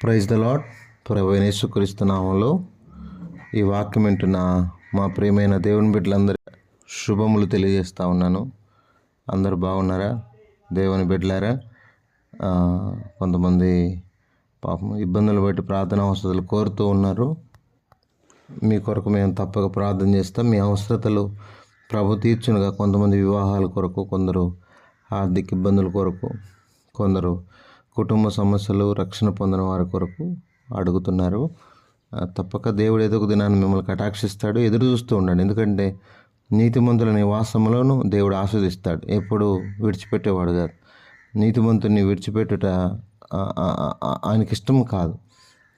Praise the lord ప్రభు ఈ వాక్యం వింటున్న మా ప్రియమైన దేవుని బిడ్డలందరి శుభములు తెలియజేస్తూ ఉన్నాను. అందరు బాగున్నారా? దేవుని బిడ్డలారా? కొంతమంది పాపం ఇబ్బందులు బట్టి ప్రార్థన అవసరాలు కోరుతూ ఉన్నారు. మీ కొరకు మేము తప్పక ప్రార్థన చేస్తాం. మీ అవసరతలు ప్రభు తీర్చునుగా కొంతమంది వివాహాల కొరకు కొందరు ఆర్థిక ఇబ్బందుల కొరకు కొందరు కుటుంబ సమస్యలు రక్షణ పొందిన వారి కొరకు అడుగుతున్నారు. తప్పక దేవుడు ఏదో ఒక దినాన్ని మిమ్మల్ని కటాక్షిస్తాడు ఎదురు చూస్తూ ఉండండి. ఎందుకంటే నీతిమంతుల నివాసములను దేవుడు ఆస్వాదిస్తాడు. ఎప్పుడు విడిచిపెట్టేవాడు కాదు. నీతిమంతుని విడిచిపెట్టుట ఆయనకి ఇష్టం కాదు.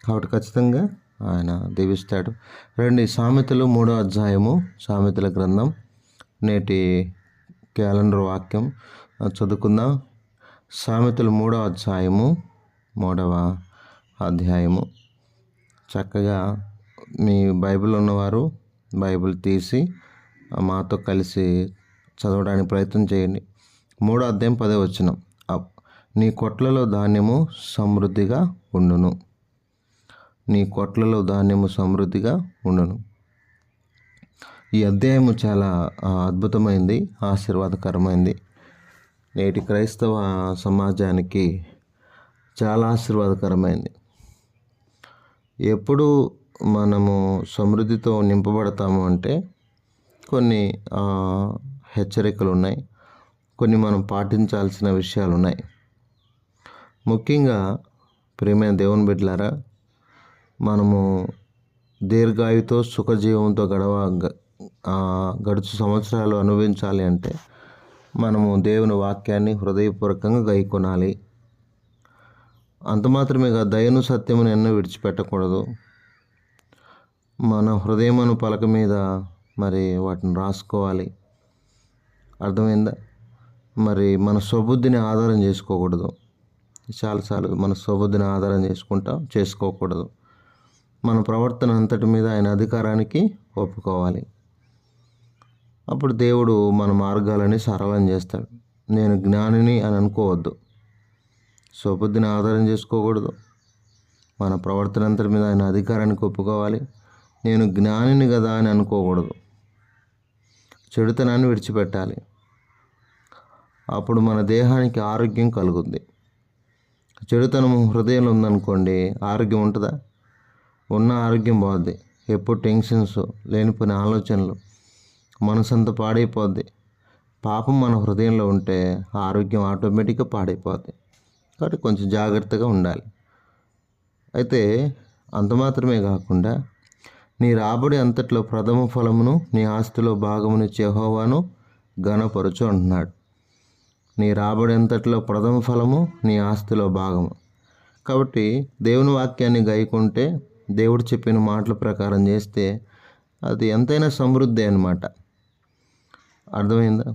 కాబట్టి ఖచ్చితంగా ఆయన దీవిస్తాడు. రెండు సామెతలు మూడో అధ్యాయము సామెతల గ్రంథం నేటి క్యాలెండర్ వాక్యం చదువుకుందాం. సామెతలు మూడో అధ్యాయము మూడవ అధ్యాయము. చక్కగా మీ బైబిల్ ఉన్నవారు బైబిల్ తీసి మాతో కలిసి చదవడానికి ప్రయత్నం చేయండి. మూడో అధ్యాయం పదే వచ్చిన నీ కొట్లలో ధాన్యము సమృద్ధిగా ఉండును. నీ కొట్లలో ధాన్యము సమృద్ధిగా ఉండును. ఈ అధ్యాయము చాలా అద్భుతమైంది ఆశీర్వాదకరమైంది. నేటి క్రైస్తవ సమాజానికి చాలా ఆశీర్వాదకరమైంది. ఎప్పుడు మనము సమృద్ధితో నింపబడతాము అంటే కొన్ని హెచ్చరికలు ఉన్నాయి. కొన్ని మనం పాటించాల్సిన విషయాలు ఉన్నాయి. ముఖ్యంగా ప్రియమైన దేవుని బిడ్డలారా మనము దీర్ఘాయుతో సుఖజీవంతో గడవ గడుచు సంవత్సరాలు అనుభవించాలి అంటే మనము దేవుని వాక్యాన్ని హృదయపూర్వకంగా గైకొనాలి. అంత మాత్రమే కాదు దయను సత్యమును ఎన్నో విడిచిపెట్టకూడదు. మన హృదయమును పలక మీద మరి వాటిని రాసుకోవాలి. అర్థమైందా? మరి మన స్వబుద్ధిని ఆధారం చేసుకోకూడదు. చాలాసార్లు మన స్వబుద్ధిని ఆధారం చేసుకుంటాం చేసుకోకూడదు. మన ప్రవర్తన అంతటి మీద ఆయన అధికారానికి ఒప్పుకోవాలి. అప్పుడు దేవుడు మన మార్గాలని సరళం చేస్తాడు. నేను జ్ఞానిని అని అనుకోవద్దు. స్వబుద్ధిని ఆధారం చేసుకోకూడదు. మన ప్రవర్తన అంతటి మీద ఆయన అధికారానికి ఒప్పుకోవాలి. నేను జ్ఞానిని కదా అని అనుకోకూడదు. చెడుతనాన్ని విడిచిపెట్టాలి. అప్పుడు మన దేహానికి ఆరోగ్యం కలుగుద్ది. చెడుతనం హృదయంలో ఉందనుకోండి ఆరోగ్యం ఉంటుందా? ఉన్న ఆరోగ్యం బాగుద్ది ఎప్పుడు టెన్షన్స్ లేనిపోయిన ఆలోచనలు మనసంతా పాడైపోద్ది. పాపం మన హృదయంలో ఉంటే ఆరోగ్యం ఆటోమేటిక్గా పాడైపోద్ది. కాబట్టి కొంచెం జాగ్రత్తగా ఉండాలి. అయితే అంత మాత్రమే కాకుండా నీ రాబడి అంతట్లో ప్రథమ ఫలమును నీ ఆస్తిలో భాగమును చెహోవాను ఘనపరచు అంటున్నాడు. నీ రాబడి అంతట్లో ప్రథమ ఫలము నీ ఆస్తిలో భాగము. కాబట్టి దేవుని వాక్యాన్ని గైకుంటే దేవుడు చెప్పిన మాటల ప్రకారం చేస్తే అది ఎంతైనా సమృద్ధి అన్నమాట. అర్థమైందా?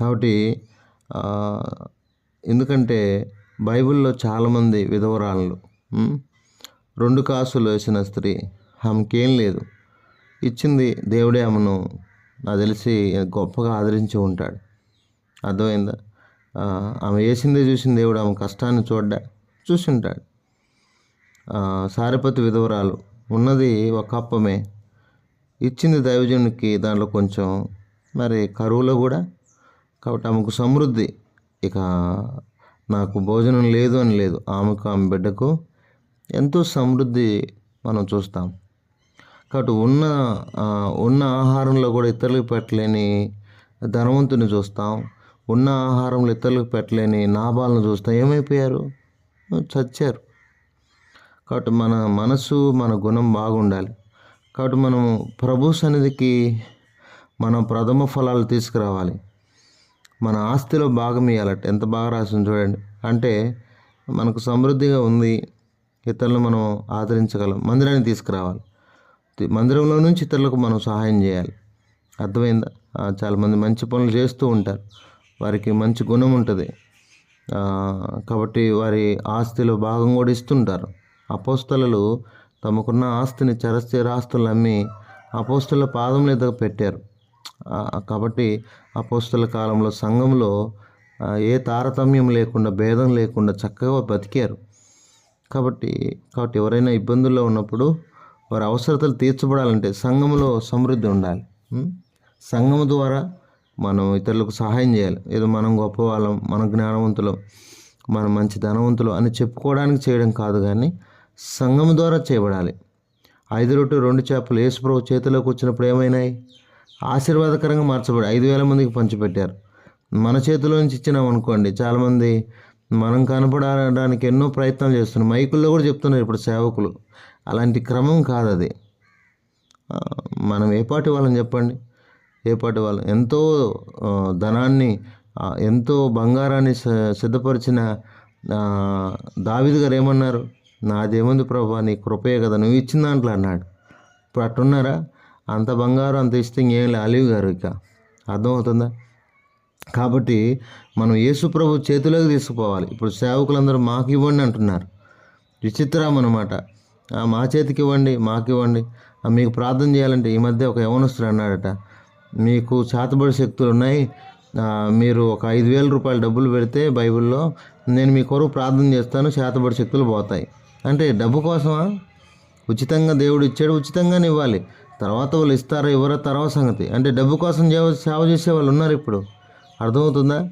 కాబట్టి ఎందుకంటే బైబిల్లో చాలామంది విధవరాళ్ళు రెండు కాసులు వేసిన స్త్రీ ఆమెకేం లేదు. ఇచ్చింది దేవుడే ఆమెను నాకు తెలిసి గొప్పగా ఆదరించి ఉంటాడు. అర్థమైందా? ఆమె వేసిందే చూసిన దేవుడు ఆమె కష్టాన్ని చూడ్డా చూసి ఉంటాడు విధవరాలు ఉన్నది ఒక అప్పమే. ఇచ్చింది దైవజనునికి దాంట్లో కొంచెం మరి కరువులో కూడా కాబట్టి ఆమెకు సమృద్ధి. ఇక నాకు భోజనం లేదు అని లేదు. ఆమెకు ఆమె బిడ్డకు ఎంతో సమృద్ధి మనం చూస్తాం. కాబట్టి ఉన్న ఉన్న ఆహారంలో కూడా ఇతరులకు పెట్టలేని ధనవంతుని చూస్తాం. ఉన్న ఆహారంలో ఇతరులకు పెట్టలేని నాభాలను చూస్తాం. ఏమైపోయారు? చచ్చారు. కాబట్టి మన మనసు మన గుణం బాగుండాలి. కాబట్టి మనం ప్రభు సన్నిధికి మనం ప్రథమ ఫలాలు తీసుకురావాలి. మన ఆస్తిలో భాగం ఇవ్వాలట ఎంత బాగా రాసింది చూడండి. అంటే మనకు సమృద్ధిగా ఉంది. ఇతరులను మనం ఆదరించగలం. మందిరాన్ని తీసుకురావాలి. మందిరంలో నుంచి ఇతరులకు మనం సహాయం చేయాలి. అర్థమైందా? చాలామంది మంచి పనులు చేస్తూ ఉంటారు. వారికి మంచి గుణం ఉంటుంది. కాబట్టి వారి ఆస్తిలో భాగం కూడా ఇస్తుంటారు. అపోస్తలలు తమకున్న ఆస్తిని చరస్థిర ఆస్తులను అమ్మి అపోస్తుల పాదం మీద పెట్టారు. కాబట్టి అపోస్తుల కాలంలో సంఘంలో ఏ తారతమ్యం లేకుండా భేదం లేకుండా చక్కగా బతికారు కాబట్టి కాబట్టి ఎవరైనా ఇబ్బందుల్లో ఉన్నప్పుడు వారి అవసరతలు తీర్చబడాలంటే సంఘంలో సమృద్ధి ఉండాలి. సంఘం సంఘము ద్వారా మనం ఇతరులకు సహాయం చేయాలి. ఏదో మనం గొప్పవాళ్ళం మన జ్ఞానవంతులం మనం మంచి ధనవంతులు అని చెప్పుకోవడానికి చేయడం కాదు కానీ సంఘం ద్వారా చేయబడాలి. ఐదు రొట్టు రెండు చేపలు యేసుప్రభు చేతిలోకి వచ్చినప్పుడు ఏమైనాయి? ఆశీర్వాదకరంగా మార్చబడి ఐదు వేల మందికి పంచిపెట్టారు. మన చేతిలో నుంచి ఇచ్చినాం అనుకోండి. చాలామంది మనం కనపడడానికి ఎన్నో ప్రయత్నాలు చేస్తున్నాం మైకుల్లో కూడా చెప్తున్నారు ఇప్పుడు సేవకులు. అలాంటి క్రమం కాదు అది. మనం ఏ పాటి వాళ్ళని చెప్పండి? ఏ పాటి వాళ్ళం? ఎంతో ధనాన్ని ఎంతో బంగారాన్ని సిద్ధపరిచిన ఆ, గారు ఏమన్నారు? నాదేముంది ప్రభా నీ కృపయే కదా. నువ్వు ఇచ్చిన దాంట్లో అన్నాడు. ఇప్పుడు అట్టున్నారా అంత బంగారం అంత ఇస్తే ఇంకేం లే అలివి గారు ఇక. అర్థమవుతుందా? కాబట్టి మనం యేసుప్రభు చేతిలోకి తీసుకుపోవాలి. ఇప్పుడు సేవకులందరూ మాకు ఇవ్వండి అంటున్నారు. విచిత్రం అనమాట మా చేతికి ఇవ్వండి మాకు ఇవ్వండి. మీకు ప్రార్థన చేయాలంటే ఈ మధ్య ఒక యవనస్తుడు అన్నాడట. మీకు చేతబడి శక్తులు ఉన్నాయి. మీరు ఒక ఐదు వేల రూపాయల డబ్బులు పెడితే బైబిల్లో నేను మీ కొరకు ప్రార్థన చేస్తాను చేతబడి శక్తులు పోతాయి. అంటే డబ్బు కోసమా? ఉచితంగా దేవుడు ఇచ్చాడు ఉచితంగానే ఇవ్వాలి. తర్వాత వాళ్ళు ఇస్తారో ఇవ్వరా తర్వాత సంగతి. అంటే డబ్బు కోసం సేవ సేవ చేసే వాళ్ళు ఉన్నారు ఇప్పుడు. అర్థమవుతుందా?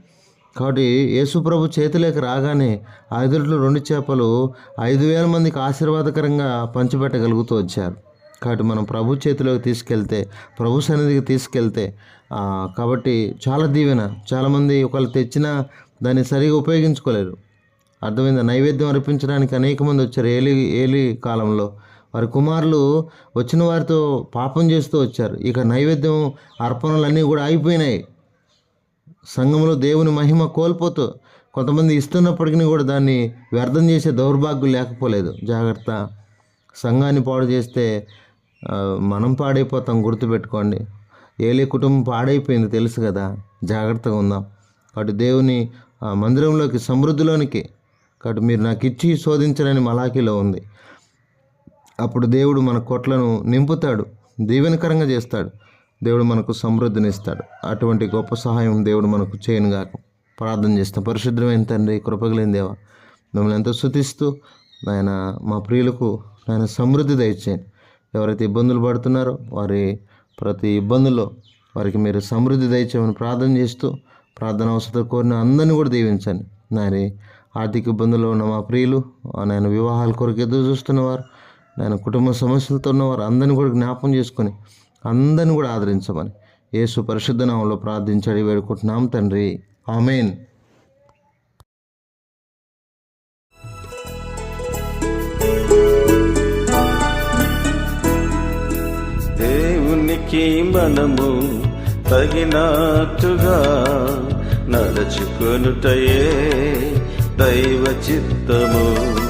కాబట్టి యేసుప్రభు చేతిలోకి రాగానే ఐదు రెండు చేపలు ఐదు వేల మందికి ఆశీర్వాదకరంగా పంచిపెట్టగలుగుతూ వచ్చారు. కాబట్టి మనం ప్రభు చేతిలోకి తీసుకెళ్తే ప్రభు సన్నిధికి తీసుకెళ్తే కాబట్టి చాలా దీవెన. చాలామంది ఒకళ్ళు తెచ్చినా దాన్ని సరిగా ఉపయోగించుకోలేరు. అర్థమైందా? నైవేద్యం అర్పించడానికి అనేక మంది వచ్చారు ఏలి ఏలి కాలంలో. వారి కుమారులు వచ్చిన వారితో పాపం చేస్తూ వచ్చారు. ఇక నైవేద్యం అర్పణలన్నీ కూడా అయిపోయినాయి సంఘంలో దేవుని మహిమ కోల్పోతూ కొంతమంది ఇస్తున్నప్పటికీ కూడా దాన్ని వ్యర్థం చేసే దౌర్భాగ్యం లేకపోలేదు. జాగ్రత్త. సంఘాన్ని పాడు చేస్తే మనం పాడైపోతాం గుర్తుపెట్టుకోండి. ఏలే కుటుంబం పాడైపోయింది తెలుసు కదా. జాగ్రత్తగా ఉందాం. కాబట్టి దేవుని మందిరంలోకి సమృద్ధిలోనికి కాబట్టి మీరు నాకు ఇచ్చి శోధించరని మలాఖీలో ఉంది. అప్పుడు దేవుడు మన కొట్లను నింపుతాడు దీవెనకరంగా చేస్తాడు. దేవుడు మనకు సమృద్ధిని ఇస్తాడు అటువంటి గొప్ప సహాయం దేవుడు మనకు చేయనుగాక. ప్రార్థన చేస్తాం. పరిశుద్ధమైన తండ్రి కృపగలేని దేవ మిమ్మల్ని ఎంతో శుతిస్తూ నాయన మా ప్రియులకు నాయన సమృద్ధి దయచేయండి. ఎవరైతే ఇబ్బందులు పడుతున్నారో వారి ప్రతి ఇబ్బందుల్లో వారికి మీరు సమృద్ధి దయచేయమని ప్రార్థన చేస్తూ ప్రార్థన అవసరం కోరిన అందరినీ కూడా దీవించండి. నాయన ఆర్థిక ఇబ్బందుల్లో ఉన్న మా ప్రియులు నేను వివాహాల కొరకు ఎదురు చూస్తున్నవారు నేను కుటుంబ సమస్యలతో ఉన్నవారు అందరిని కూడా జ్ఞాపం చేసుకొని అందరిని కూడా ఆదరించమని యేసు పరిశుద్ధ నామంలో ప్రార్థించడి వేడుకుంటున్నాం తండ్రి. ఆమెన్. దేవునికి మనము తగినట్టుగా నడుచుకొనుటయే దైవ చిత్తము.